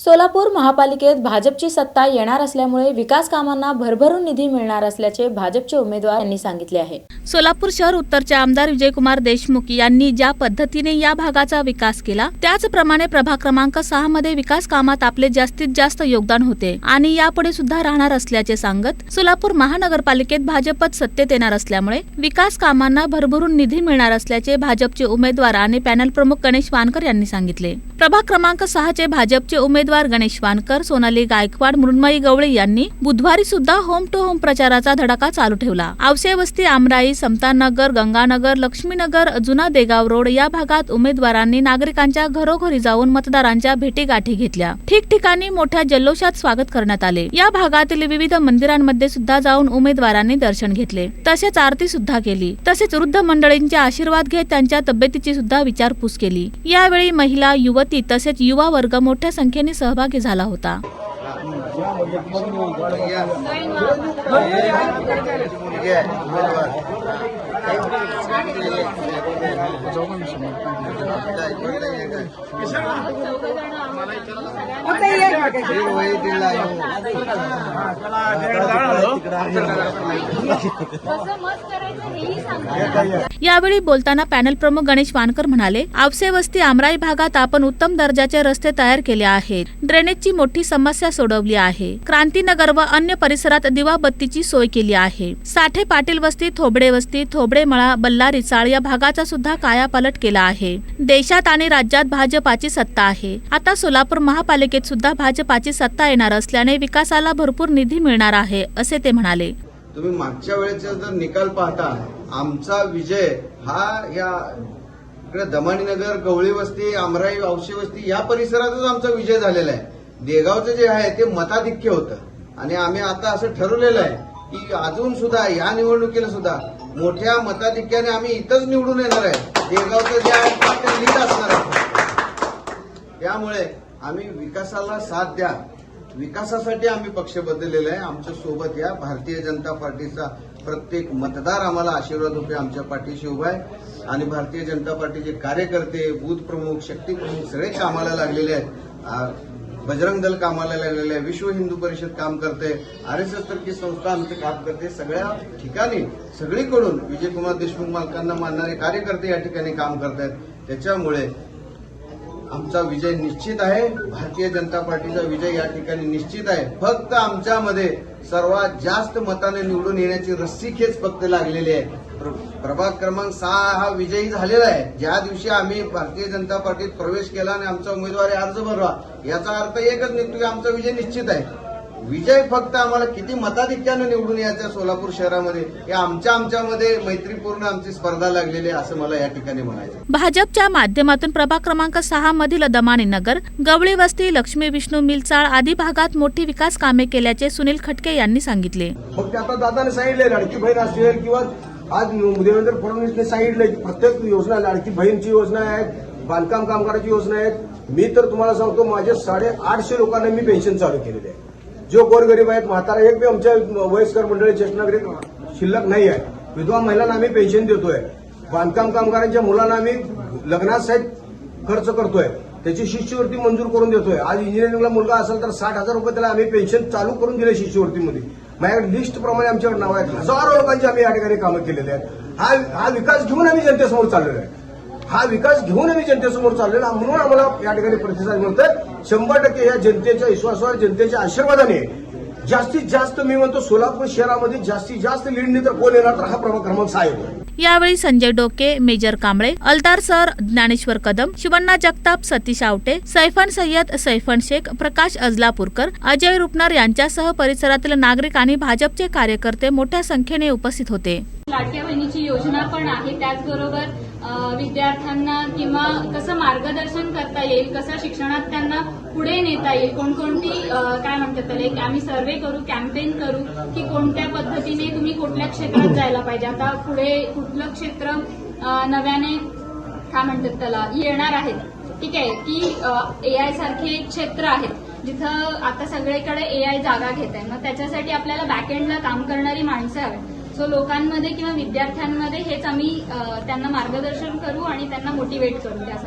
सोलापूर महापालिकेत भाजपची सत्ता येणार असल्यामुळे विकास कामांना भरभरून निधी मिळणार असल्याचे भाजपचे उमेदवार यांनी सांगितले आहे. सोलापूर शहर उत्तरचे आमदार विजयकुमार देशमुख यांनी ज्या पद्धतीने या भागाचा विकास केला त्याचप्रमाणे प्रभाग क्रमांक सहा मध्ये विकास कामात आपले जास्तीत जास्त योगदान होते आणि यापुढे सुद्धा राहणार असल्याचे सांगत सोलापूर महानगरपालिकेत भाजपच सत्तेत येणार असल्यामुळे विकास कामांना भरभरून निधी मिळणार असल्याचे भाजपचे उमेदवार आणि पॅनल प्रमुख गणेश वानकर यांनी सांगितले. प्रभाग क्रमांक सहाचे भाजपचे उमेदवार गणेश वानकर सोनाली गायकवाड मृण्मयी गवळे यांनी बुधवारी सुद्धा होम टू होम प्रचाराचा धडाका चालू ठेवला. आवसे वस्ती आमराई समतानगर गंगानगर लक्ष्मीनगर जुना देगाव रोड या भागात उमेदवारांनी नागरिकांच्या घरोघरी जाऊन मतदारांच्या भेटीगाठी घेतल्या. ठिकठिकाणी मोठ्या जल्लोषात स्वागत करण्यात आले. या भागातील विविध मंदिरांमध्ये सुद्धा जाऊन उमेदवारांनी दर्शन घेतले. तसेच आरती सुद्धा केली. तसेच वृद्ध मंडळींचे आशीर्वाद घेत त्यांच्या तब्येतीची सुद्धा विचारपूस केली. यावेळी महिला युवती तसेच युवा वर्ग मोठ्या संख्येने सहभागी झाला होता. यावेळी बोलताना पॅनल प्रमुख गणेश वानकर म्हणाले आवसे वस्ती आमराई भागात आपण उत्तम दर्जाचे रस्ते तयार केले आहेत. ड्रेनेजची मोठी समस्या सोडवली आहे. क्रांतीनगर व अन्य परिसरात दिवाबत्तीची सोय केली आहे. साठे पाटील वस्ती थोबडे वस्ती थोबडे मळा बल्लारी चाळ या भागाचा सुद्धा कायापालट केला आहे. देशात आणि राज्यात भाजपाची सत्ता आहे. आता सोलापूर महापालिकेत सुद्धा भाजपाची सत्ता येणार असल्याने विकासाला भरपूर निधी मिळणार आहे असे ते म्हणाले. तुम्ही मागच्या वेळेचा जर निकाल पाहता आमचा विजय हा या इकडे दमाणीनगर गवळी वस्ती आमराई औशी वस्ती या परिसरातच आमचा विजय झालेला आहे. देगावचं जे आहे ते मताधिक्य होतं. आणि आम्ही आता असं ठरवलेलं आहे की अजून सुद्धा या निवडणुकीला सुद्धा मोठ्या मताधिक्याने आम्ही इथंच निवडून येणार आहे. देगावचं जे आहे ते लीड असणार आहे. त्यामुळे आम्ही विकासाला साथ द्या. विकासासाठी आम्ही पक्ष बदललेला आहे. आमच्यासोबत या भारतीय जनता पार्टीचा प्रत्येक मतदार आम्हाला आशीर्वाद रुपये आमच्या पाठीशी उभा आहे. आणि भारतीय जनता पार्टीचे कार्यकर्ते बूथ प्रमुख शक्ती प्रमुख सगळे कामाला लागलेले आहेत. बजरंग दल कामाला लागलेले आहे. विश्व हिंदू परिषद काम करते. आर एस एस सारखी संस्था आमचं काम करते. सगळ्या ठिकाणी सगळीकडून विजयकुमार देशमुख मालकांना मानणारे कार्यकर्ते या ठिकाणी काम करत आहेत त्याच्यामुळे आमचा विजय निश्चित आहे. भारतीय जनता पार्टीचा विजय या ठिकाणी निश्चित आहे. फक्त आमच्यामध्ये सर्वात जास्त मताने निवडून येण्याची रस्सी खेच फक्त लागलेली आहे. प्रभाग क्रमांक सहा हा विजयी झालेला आहे. ज्या दिवशी आम्ही भारतीय जनता पार्टीत प्रवेश केला आणि आमचा उमेदवारी अर्ज भरला याचा अर्थ एकच निघतो की आमचा विजय निश्चित आहे. विजय फक्त आम्हाला किती मताधिक्यानं निवडून यायचं सोलापूर शहरामध्ये हे आमच्या आमच्यामध्ये मैत्रीपूर्ण आमची स्पर्धा लागलेली आहे असं मला या ठिकाणी म्हणायचं. भाजपच्या माध्यमातून प्रभाग क्रमांक सहा मधील दमाणी नगर गवळी वस्ती लक्ष्मी विष्णू मिलचाळ आदी भागात मोठी विकास कामे केल्याचे सुनील खटके यांनी सांगितले. मग ते आता दादाने सांगितले लाडकी बहीण असेल किंवा आज देवेंद्र फडणवीसने सांगितलंय की प्रत्येक योजना लाडकी बहीणची योजना आहे बांधकाम कामगाराची योजना आहेत. मी तर तुम्हाला सांगतो माझे साडे आठशे लोकांना मी पेन्शन चालू केलेले आहे. जो गोरगरीब आहेत म्हातारा एक बी आमच्या वयस्कर मंडळी ज्येष्ठ नागरिक शिल्लक नाही आहे. विधवा महिलांना आम्ही पेन्शन देतोय. बांधकाम कामगारांच्या मुलांना आम्ही लग्नासहित खर्च करतोय. त्याची शिष्यवृत्ती मंजूर करून देतोय. आज इंजिनिअरिंगला मुलगा असेल तर साठ हजार रुपये त्याला आम्ही पेन्शन चालू करून दिले शिष्यवृत्तीमध्ये. माझ्याकडे लिस्ट प्रमाणे आमच्यावर नाव आहेत. हजारो लोकांची आम्ही या ठिकाणी कामं केलेली आहेत. हा हा विकास घेऊन आम्ही जनतेसमोर चाललेलो आहे. हा विकास घेऊन आम्ही जनतेसमोर चाललेला आहे. म्हणून आम्हाला या ठिकाणी प्रतिसाद मिळतोय. शंभर टक्के या जनतेच्या विश्वासावर जनतेच्या आशीर्वादाने जास्तीत जास्त मी म्हणतो सोलापूर शहरामध्ये जास्तीत जास्त लीडने तर कोण येणार तर हा प्रभाग क्रमांक सहा येतोय यावेळी संजय डोके मेजर कांबळे अलदार सर ज्ञानेश्वर कदम शिवण्णा जगताप सतीश आवटे सैफन सय्यद सैफन शेख प्रकाश अजलापूरकर अजय रुपनर यांच्यासह परिसरातील नागरिक आणि भाजपचे कार्यकर्ते मोठ्या संख्येने उपस्थित होते. लाडक्या बहिणीची योजना पण आहे त्याचबरोबर विद्यार्थ्यांना किंवा कसं मार्गदर्शन करता येईल कसं शिक्षणात त्यांना पुढे नेता येईल कोणकोणती काय म्हणतात त्याला एक आम्ही सर्वे करू कॅम्पेन करू की कोणत्या पद्धतीने तुम्ही कुठल्या क्षेत्रात जायला पाहिजे. आता पुढे कुठलं क्षेत्र नव्याने काय म्हणतात त्याला येणार आहेत ठीक आहे की ए आय सारखे क्षेत्र आहेत जिथं आता सगळीकडे ए आय जागा घेत आहे मग त्याच्यासाठी आपल्याला बॅकएंडला काम करणारी माणसं हवी. सो लोकांमध्ये किंवा विद्यार्थ्यांमध्ये हेच आम्ही त्यांना मार्गदर्शन करू आणि त्यांना मोटिवेट करू त्यासाठी.